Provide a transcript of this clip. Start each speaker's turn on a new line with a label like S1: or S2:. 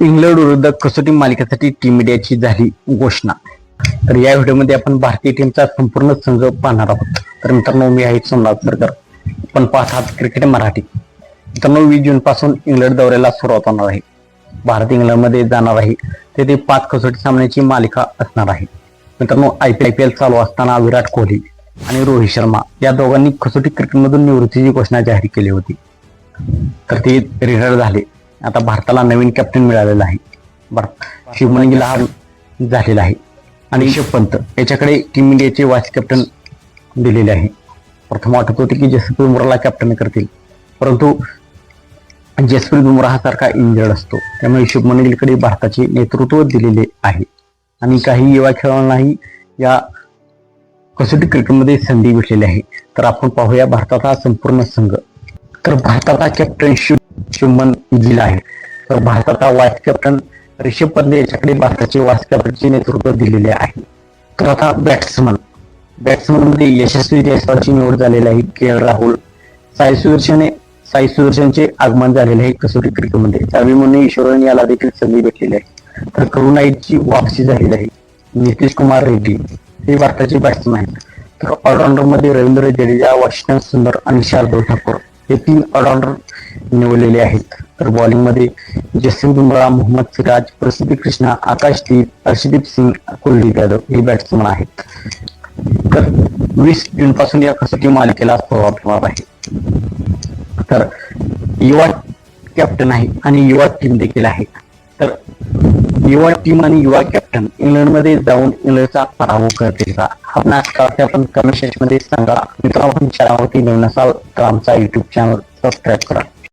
S1: England विरुद्ध कसोटी मालिकेसाठी टीम इंडियाची झाली घोषणा. तर या व्हिडिओमध्ये आपण भारतीय टीमचा संपूर्ण संघ पाहणार आहोत. तर मित्रांनो मी आहे सोमनाथ सरकार. पण पाहत आहात क्रिकेट मराठी. मित्रांनो वीस जून पासून इंग्लंड दौऱ्याला सुरुवात होणार आहे. भारत इंग्लंडमध्ये जाणार आहे. तेथे पाच कसोटी सामन्याची मालिका असणार आहे. मित्रांनो I P I P L चालू असताना विराट कोहली आणि रोहित शर्मा या दोघांनी कसोटी क्रिकेटमधून निवृत्तीची घोषणा जाहीर केली होती. तर ते रिटायर झाले. आता भारताला नवीन कॅप्टन मिळालेला आहे. भारत शुभमन गिल हा झालेला आहे. आणि ऋषभ पंत याच्याकडे टीम इंडियाचे वाईस कॅप्टन दिलेले आहे. प्रथम वाटत होते की जसप्रीत बुमराला कॅप्टन करतील. परंतु जसप्रीत बुमराह हा सारखा इंजर्ड असतो. त्यामुळे शुभमन गिलकडे भारताचे नेतृत्व दिलेले आहे. आणि काही युवा खेळाडूंनाही या कसोटी क्रिकेटमध्ये संधी भेटलेली आहे. तर आपण पाहूया भारताचा संपूर्ण संघ. तर भारताचा कॅप्टन शिव शुभमन गिल आहे तर भारताचा वाईस कॅप्टन रिषभ पंत याच्याकडे भारताचे वाईस कॅप्टनचे नेतृत्व दिलेले आहे. तर आता बॅट्समन बॅट्समनमध्ये यशस्वी जयस्वालची निवड झालेली आहे के एल राहुल. साई सुदर्शने साई सुदर्शनचे आगमन झालेले आहे कसोटी क्रिकेटमध्ये. अभिमन्यू ईश्वरन याला देखील संधी भेटलेली आहे. तर करुणाईची वापसी झालेली आहे. नितीश कुमार रेड्डी हे भारताचे बॅट्समॅन आहेत. तर ऑलराऊंडरमध्ये रवींद्र जडेजा वाशिंग सुंदर आणि शार्दुल ठाकूर. हे तीन ऑलराऊंडर निवडलेले आहेत. तर बॉलिंगमध्ये जसप्रीत बुमराह मोहम्मद सिराज प्रसिद्धी कृष्णा आकाशदीप हर्षदीप सिंग कुलदीप यादव हे बॅट्समन आहेत. तर वीस जून पासून या कसोटी मालिकेला सुरुवात होणार आहे. तर युवा कॅप्टन आहे आणि युवा टीम देखील आहे. तर युवा टीम आणि युवा कॅप्टन इंग्लंडमध्ये जाऊन इंग्लंडचा पराभव करतील का? आपण आज आपण कमेंट सेक्शनमध्ये सांगा. मित्रांनो आपण चॅनलवरती नवीन असाल तर आमचा युट्यूब चॅनल सबस्क्राईब करा.